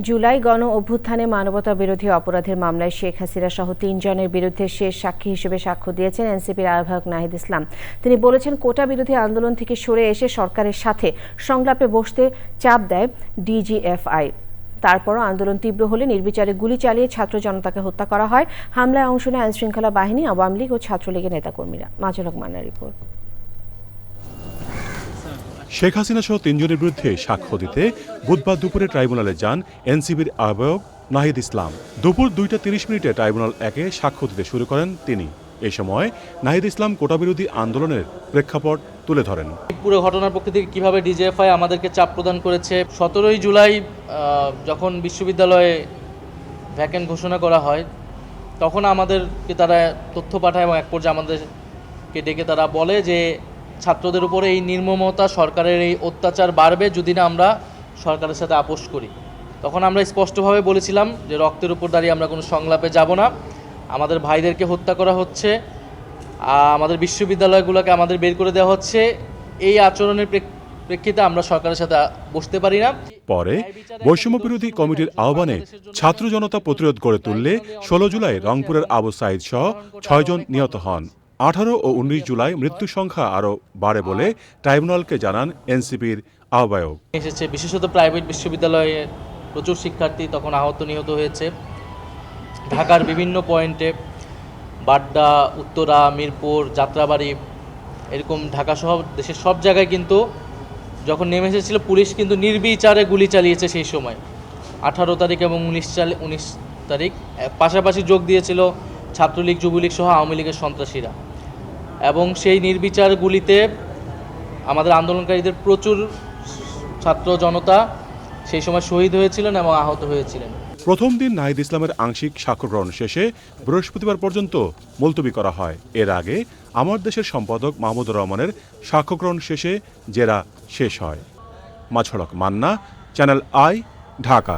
জুলাই গণ অভ্যুত্থানে মানবতা বিরোধী অপরাধের মামলায় শেখ হাসিনা সহ তিনজনের বিরুদ্ধে শেষ সাক্ষী হিসেবে সাক্ষ্য দিয়েছেন এনসিপির আহ্বায়ক নাহিদ ইসলাম। তিনি বলেছেন, কোটা বিরোধী আন্দোলন থেকে সরে এসে সরকারের সাথে সংলাপে বসতে চাপ দেয় ডিজিএফআই। তারপরও আন্দোলন তীব্র হলে নির্বিচারে গুলি চালিয়ে ছাত্র জনতাকে হত্যা করা হয়। হামলায় অংশ নেয় আইনশৃঙ্খলা বাহিনী, আওয়ামী লীগ ও ছাত্রলীগের নেতাকর্মীরা। মাজলক মান্নার রিপোর্ট। শেখ হাসিনা সহ তিনজনের বিরুদ্ধে সাক্ষ্য দিতে বুধবার দুপুরে ট্রাইব্যুনালে যান এনসিবির আহ্বায়ক নাহিদ ইসলাম। দুপুর দুইটা তিরিশ মিনিটে ট্রাইব্যুনাল একে সাক্ষ্য দিতে শুরু করেন তিনি। এ সময় নাহিদ ইসলাম কোটা বিরোধী আন্দোলনের প্রেক্ষাপট তুলে ধরেন। পুরো ঘটনার পক্ষ থেকে কীভাবে ডিজিএফআই আমাদেরকে চাপ প্রদান করেছে? সতেরোই জুলাই যখন বিশ্ববিদ্যালয়ে ভ্যাকেন্ট ঘোষণা করা হয়, তখন আমাদেরকে তারা তথ্য পাঠায় এবং এক পর্যায়ে আমাদেরকে ডেকে তারা বলে যে ছাত্রদের উপরে এই নির্মমতা সরকারের এই অত্যাচার বাড়বে যদি না আমরা সরকারের সাথে আপোষ করি। তখন আমরা স্পষ্টভাবে বলেছিলাম যে রক্তের উপর দাঁড়িয়ে আমরা কোনো সংলাপে যাব না। আমাদের ভাইদেরকে হত্যা করা হচ্ছে আমাদের বিশ্ববিদ্যালয়গুলোকে আমাদের বের করে দেওয়া হচ্ছে। এই আচরণের প্রেক্ষিতে আমরা সরকারের সাথে বসতে পারি না। পরে বৈষম্য বিরোধী কমিটির আহ্বানে ছাত্র জনতা প্রতিরোধ গড়ে তুললে ষোলো জুলাই রংপুরের আবু সাইদ সহ ছয়জন নিহত হন। আঠারো ও উনিশ জুলাই মৃত্যু সংখ্যা আরও বাড়ে বলে ট্রাইব্যুনালকে জানান এনসিপির আহ্বায়ক। এসেছে বিশেষত প্রাইভেট বিশ্ববিদ্যালয়ে প্রচুর শিক্ষার্থী তখন আহত নিহত হয়েছে। ঢাকার বিভিন্ন পয়েন্টে বাড্ডা উত্তরা মিরপুর যাত্রাবাড়ি এরকম ঢাকা সহ দেশের সব জায়গায় কিন্তু যখন নেমে এসেছিল পুলিশ কিন্তু নির্বিচারে গুলি চালিয়েছে সেই সময়। আঠারো তারিখ এবং উনিশ চাল উনিশ তারিখ পাশাপাশি যোগ দিয়েছিল ছাত্রলীগ যুবলীগ সহ আওয়ামী লীগের সন্ত্রাসীরা। এবং সেই নির্বিচার গুলিতে আমাদের আন্দোলনকারীদের প্রচুর ছাত্র জনতা সেই সময় শহীদ হয়েছিলেন এবং আহত হয়েছিলেন। প্রথম দিন নাহিদ ইসলামের আংশিক সাক্ষ্য গ্রহণ শেষে বৃহস্পতিবার পর্যন্ত মুলতবি করা হয়। এর আগে আমার দেশের সম্পাদক মাহমুদুর রহমানের সাক্ষ্য গ্রহণ শেষে জেরা শেষ হয়। মাছড়ক মান্না, চ্যানেল আই, ঢাকা।